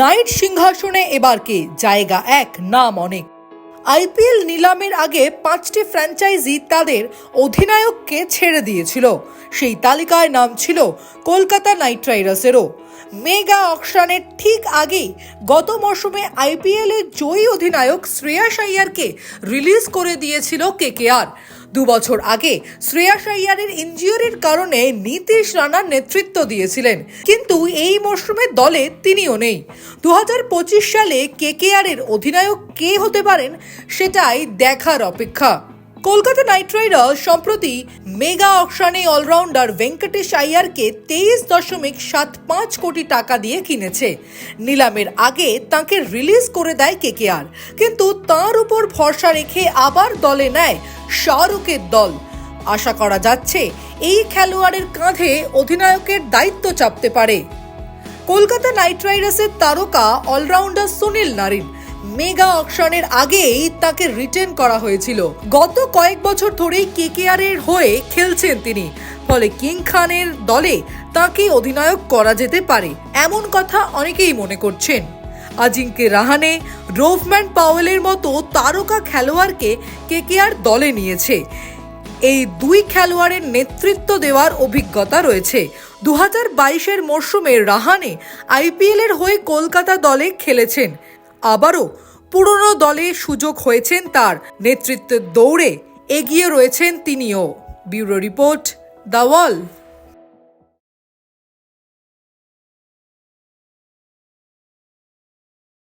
Night সিংহাসনে এবার কে? জায়গা এক নাম অনেক। আইপিএল নিলামের আগে পাঁচটি ফ্র্যাঞ্চাইজি তাদের অধিনায়ককে ছেড়ে দিয়েছিল। সেই তালিকায় নাম ছিল কলকাতা নাইট রাইডার্সেরও। মেগা অকশনের ঠিক আগেই গত মরশুমে আইপিএল এর জয়ী অধিনায়ক শ্রেয়াস আইয়ারকে রিলিজ করে দিয়েছিল কেকেআর। দু বছর আগে শ্রেয়াস আইয়ারের ইঞ্জুরির কারণে নীতিশ রানার নেতৃত্ব দিয়েছিলেন, কিন্তু এই মরশুমে দলে তিনিও নেই। দু হাজার পঁচিশ সালে কেকেআর এর অধিনায়ক কে হতে পারেন সেটাই দেখার অপেক্ষা। কলকাতা নাইট রাইডার্স সম্প্রতি মেগা অকশনে অলরাউন্ডার ভেঙ্কটেশ আইয়ারকে তেইশ দশমিক সাত পাঁচ কোটি টাকা দিয়ে কিনেছে। নিলামের আগে তাকে রিলিজ করে দেয় কেকেআর, কিন্তু তার উপর ভরসা রেখে আবার দলে নেয় শাহরুখের দল। আশা করা যাচ্ছে এই খেলোয়াড়ের কাঁধে অধিনায়কের দায়িত্ব চাপতে পারে। কলকাতা নাইট রাইডার্সের তারকা অলরাউন্ডার সুনীল নারিন মেগা অকশনের আগেই তাকে রিটেন করা হয়েছিল। গত কয়েক বছর ধরেই কেকেআর এর হয়ে খেলছেন তিনি। ফলে কিং খানের দলে তাকে অধিনায়ক করা যেতে পারে, এমন কথা অনেকেই মনে করছেন। আজিঙ্কে রাহানে, রোভম্যান পাওয়েলের মতো তারকা খেলোয়াড়কে কেকেআর দলে নিয়েছে। এই দুই খেলোয়াড়ের নেতৃত্ব দেওয়ার অভিজ্ঞতা রয়েছে। দু হাজার বাইশের মরশুমে রাহানে আইপিএলের হয়ে কলকাতা দলে খেলেছেন। আবারও পুরনো দলে সুযোগ হয়েছেন তার নেতৃত্বের দৌড়ে এগিয়ে রয়েছেন তিনিও। Bureau report the Wall.